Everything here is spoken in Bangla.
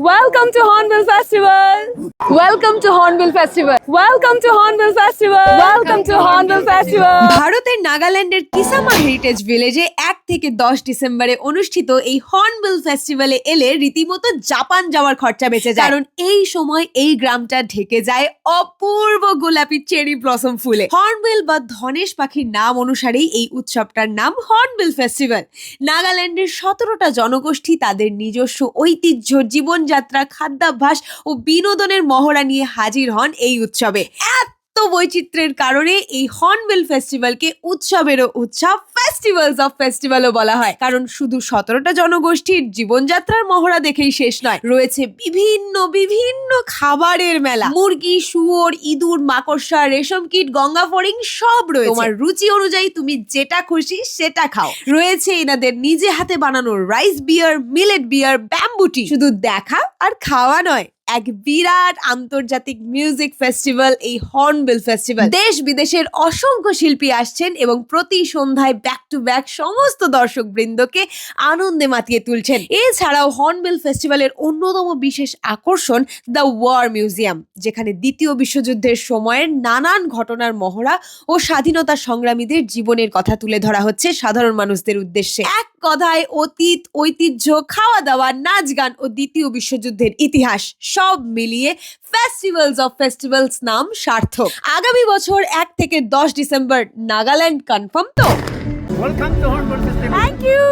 Welcome to Hornbill Festival. Welcome to Hornbill Festival. Welcome to Hornbill Festival. Welcome to Hornbill ভারতের নাগাল্যান্ডের কিসামা হেরিটেজ ভিলেজে এক থেকে দশ ডিসেম্বরে অনুষ্ঠিত এই হর্নবিল ফেস্টিভ্যালে এলে রীতিমতো জাপান যাওয়ার খরচা বেঁচে যায়। কারণ এই সময় এই গ্রামটা ঢেকে যায় অপূর্ব গোলাপি চেরি ব্লসম ফুলে। হর্নবিল বা ধনেশ পাখির নাম অনুসারেই এই উৎসবটার নাম হর্নবিল ফেস্টিভ্যাল। নাগাল্যান্ডের সতেরোটা জনগোষ্ঠী তাদের নিজস্ব ঐতিহ্য, জীবনযাত্রা, খাদ্যাভ্যাস ও বিনোদনের মহড়া নিয়ে হাজির হন এই উৎসবে। এত বৈচিত্র্যের কারণে এই হর্নবিল ফেস্টিভ্যালকে উৎসবেরও উৎসব, ফেস্টিভ্যালস অফ ফেস্টিভ্যালও বলা হয়। কারণ শুধু সতেরোটা জনগোষ্ঠীর জীবনযাত্রার মহড়া দেখেই শেষ নয়, রয়েছে বিভিন্ন বিভিন্ন খাবারের মেলা। মুরগি, শুয়োর, ইঁদুর, মাকড়সা, রেশম কীট, গঙ্গা ফড়িং সব রয়েছে। তোমার রুচি অনুযায়ী তুমি যেটা খুশি সেটা খাও। রয়েছে এনাদের নিজে হাতে বানানো রাইস বিয়ার মিলেট বিয়ার ব্যাম্বুটি শুধু দেখা আর খাওয়া নয়। এক বিরাট আন্তর্জাতিক মিউজিক ফেস্টিভ্যাল এই হর্নবিল ফেস্টিভ্যাল দেশ বিদেশের অসংখ্য শিল্পী আসছেন এবং প্রতি সন্ধ্যায় ব্যাক টু ব্যাক সমস্ত দর্শক বৃন্দকে আনন্দে মাতিয়ে তুলছেন। এছাড়াও হর্নবিল ফেস্টিভ্যালের অন্যতম বিশেষ আকর্ষণ দ্য ওয়ার মিউজিয়াম যেখানে দ্বিতীয় বিশ্বযুদ্ধের সময়ের নানান ঘটনার মহড়া ও স্বাধীনতা সংগ্রামীদের জীবনের কথা তুলে ধরা হচ্ছে সাধারণ মানুষদের উদ্দেশ্যে। এক কথায় অতীত ঐতিহ্য খাওয়া দাওয়া নাচ গান ও দ্বিতীয় বিশ্বযুদ্ধের ইতিহাস সব মিলিয়ে ফেস্টিভ্যালস অফ ফেস্টিভ্যালস নাম সার্থক। আগামী বছর এক থেকে দশ ডিসেম্বর নাগাল্যান্ড কনফার্ম তো. Thank you